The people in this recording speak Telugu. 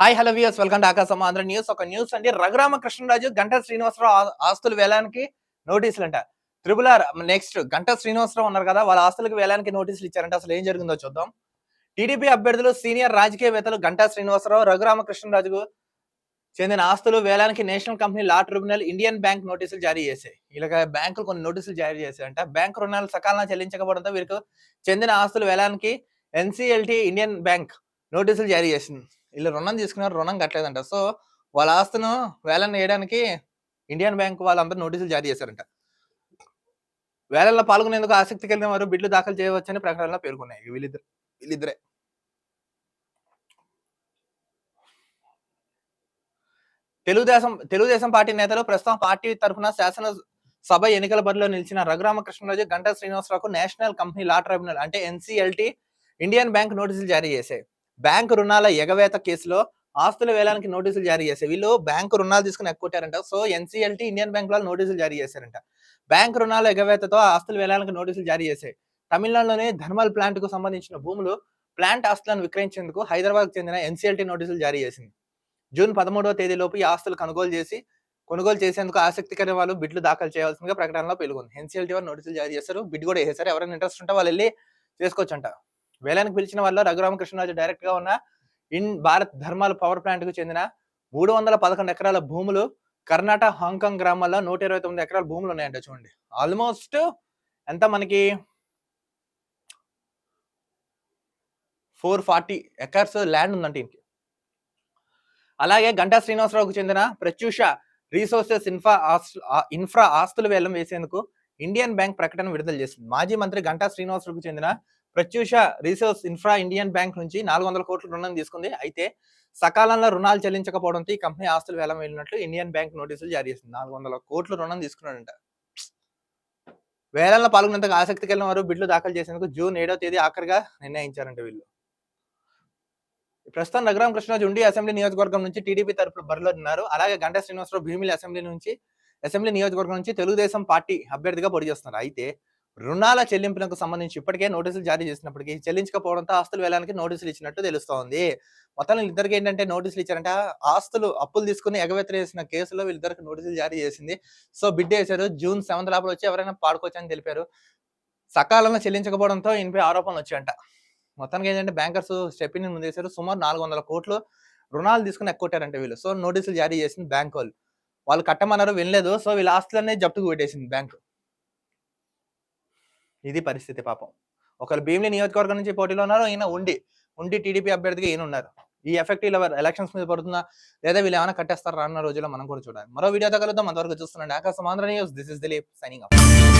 Hi hello views welcome to Aakasam Andhra news ఒక న్యూస్ అండి. రఘురామ కృష్ణరాజు గంటా శ్రీనివాసరావు ఆస్తులు వేలానికి నోటీసులు అంట triple R next Ganta Srinivasarao ఉన్నారు కదా వాళ్ళ ఆస్తులకు వేలానికి నోటీసులు ఇచ్చారంట. అసలు ఏం జరిగిందో చూద్దాం. టీడీపీ అభ్యర్థులు సీనియర్ రాజకీయవేత్తలు గంటా శ్రీనివాసరావు రఘురామ కృష్ణరాజుకు చెందిన ఆస్తులు వేలానికి national company law tribunal Indian Bank నోటీసులు జారీ చేశాయి. ఇలాగ బ్యాంకులు కొన్ని నోటీసులు జారీ చేశాయంట. బ్యాంక్ రుణాలు సకాలంలో చెల్లించకపోవడంతో వీరికి చెందిన ఆస్తులు వేలానికి ఎన్సీఎల్టీ ఇండియన్ బ్యాంక్ నోటీసులు జారీ చేసింది. వీళ్ళు రుణం తీసుకున్నారు రుణం కట్టలేదంట. సో వాళ్ళ ఆస్తును వేలం వేయడానికి ఇండియన్ బ్యాంక్ వాళ్ళందరూ నోటీసులు జారీ చేశారంట. వేలల్లో పాల్గొనేందుకు ఆసక్తి కలిగిన వారు బిడ్లు దాఖలు చేయవచ్చని ప్రకటనలో పేర్కొన్నాయి. వీళ్ళిద్దరు వీళ్ళిద్దరే. తెలుగుదేశం తెలుగుదేశం పార్టీ నేతలు ప్రస్తుతం పార్టీ తరఫున శాసన సభ ఎన్నికల బరిలో నిలిచిన రఘురామకృష్ణరాజు గంటా శ్రీనివాసరావుకు నేషనల్ కంపెనీ లా ట్రైబ్యునల్ అంటే ఎన్సీఎల్టీ ఇండియన్ బ్యాంక్ నోటీసులు జారీ చేశాయి. బ్యాంకు రుణాల ఎగవేత కేసులో ఆస్తుల వేలానికి నోటీసులు జారీ చేశారు వీళ్ళు బ్యాంకు రుణాలు తీసుకుని ఎక్కుట్టారంట సో ఎన్సిఎల్టీ ఇండియన్ బ్యాంక్ వాళ్ళు నోటీసులు జారీ చేశారంట. బ్యాంకు రుణాల ఎగవేతతో ఆస్తుల వేలానికి నోటీసులు జారీ చేశాయి. తమిళనాడులోని ధర్మల్ ప్లాంట్కు సంబంధించిన భూములు ప్లాంట్ ఆస్తులను విక్రయించేందుకు హైదరాబాద్ చెందిన ఎన్సీఎల్టీ నోటీసులు జారీ చేసింది. జూన్ పదమూడవ తేదీలోపు ఈ ఆస్తులు కొనుగోలు చేసి కొనుగోలు చేసేందుకు ఆసక్తికర వాళ్ళు బిడ్లు దాఖలు చేయాల్సిందిగా ప్రకటనలో పేర్కొంది. ఎన్సీఎల్టీ వారు నోటీసులు జారీ చేస్తారు. బిడ్ కూడా వేసేసారు. ఎవరైనా ఇంట్రెస్ట్ ఉంటే వాళ్ళు వెళ్ళి చేసుకోవచ్చంట. వేలానికి పిలిచిన వల్ల రఘురామకృష్ణరాజు డైరెక్ట్గా ఉన్న ఇన్ భారత్ ధర్మాల పవర్ ప్లాంట్కు చెందిన మూడు వందల పదకొండు ఎకరాల భూములు కర్ణాటక హాంకాంగ్ గ్రామాల్లో నూట ఇరవై తొమ్మిది ఎకరాల భూములు ఉన్నాయంట చూడండి. ఆల్మోస్ట్ ఎంత మనకి? ఫోర్ ఫార్టీ ఎకర్స్ ల్యాండ్ ఉందంట ఈయనకి. అలాగే గంటా శ్రీనివాసరావుకు చెందిన ప్రత్యూష రీసోర్సెస్ ఇన్ఫ్రా ఆస్తు- ఇన్ఫ్రా ఆస్తులు వేలం వేసేందుకు ఇండియన్ బ్యాంక్ ప్రకటన విడుదల చేసింది. మాజీ మంత్రి గంటా శ్రీనివాసరావుకు చెందిన Pratyusha resource infra Indian Bank నుంచి నాలుగు వందల కోట్ల రుణం తీసుకుంది. అయితే సకాలంలో రుణాలు చెల్లించకపోవడంతో ఈ కంపెనీ ఆస్తులు వేలం వెళ్ళినట్లు ఇండియన్ బ్యాంక్ నోటీసులు జారీ చేసింది. నాలుగు వందల కోట్ల రుణం తీసుకున్నాడంట. వేలంలో పాల్గొనేందుకు ఆసక్తి కలిగిన వారు బిడ్లు దాఖలు చేసేందుకు జూన్ ఏడో తేదీ ఆఖరిగా నిర్ణయించారంట వీళ్ళు. ప్రస్తుతం నగరం కృష్ణరాజు ఉండి అసెంబ్లీ నియోజకవర్గం నుంచి టీడీపీ తరపున బరిలో ఉన్నారు. అలాగే గంటా శ్రీనివాసరావు భీమిలి అసెంబ్లీ నుంచి అసెంబ్లీ నియోజకవర్గం నుంచి తెలుగుదేశం పార్టీ అభ్యర్థిగా పోటీ చేస్తున్నారు. అయితే రుణాల చెల్లింపులకు సంబంధించి ఇప్పటికే నోటీసులు జారీ చేసినప్పటికీ చెల్లించకపోవడంతో ఆస్తులు వేలానికి నోటీసులు ఇచ్చినట్టు తెలుస్తోంది. మొత్తం ఇద్దరికి ఏంటంటే నోటీసులు ఇచ్చారంటే. ఆస్తులు అప్పులు తీసుకుని ఎగవేత చేసిన కేసులో వీళ్ళిద్దరికి నోటీసులు జారీ చేసింది. సో బిడ్ వేశారు. జూన్ సెవెంత్ లోపల వచ్చి ఎవరైనా పాడుకోవచ్చని తెలిపారు. సకాలంలో చెల్లించకపోవడంతో ఈయనపై ఆరోపణలు వచ్చాయంట. మొత్తానికి ఏంటంటే బ్యాంకర్స్ స్టెప్ని ముందేశారు. సుమారు నాలుగు వందల కోట్లు రుణాలు తీసుకుని ఎక్కొట్టారంటే వీళ్ళు. సో నోటీసులు జారీ చేసింది బ్యాంక్ వాళ్ళు. వాళ్ళు కట్టమన్నారు వినలేదు. సో వీళ్ళ ఆస్తులన్నీ జప్తుకు పెట్టేసింది బ్యాంకు. ఇది పరిస్థితి పాపం. ఒకరు భీమిలి నియోజకవర్గం నుంచి పోటీలో ఉన్నారు ఈయన ఉండి ఉండి టీడీపీ అభ్యర్థిగా ఈయన ఉన్నారు. ఈ ఎఫెక్ట్ ఇలా ఎలక్షన్స్ మీద పడుతుందా లేదా వీళ్ళు ఏమైనా కట్టేస్తారా రానున్న రోజుల్లో మనం కూడా చూడాలి. మరో వీడియోతో కలుద్దాం. అంతవరకు చూస్తున్నాండి Aakasam Andhra news this is Dileep signing off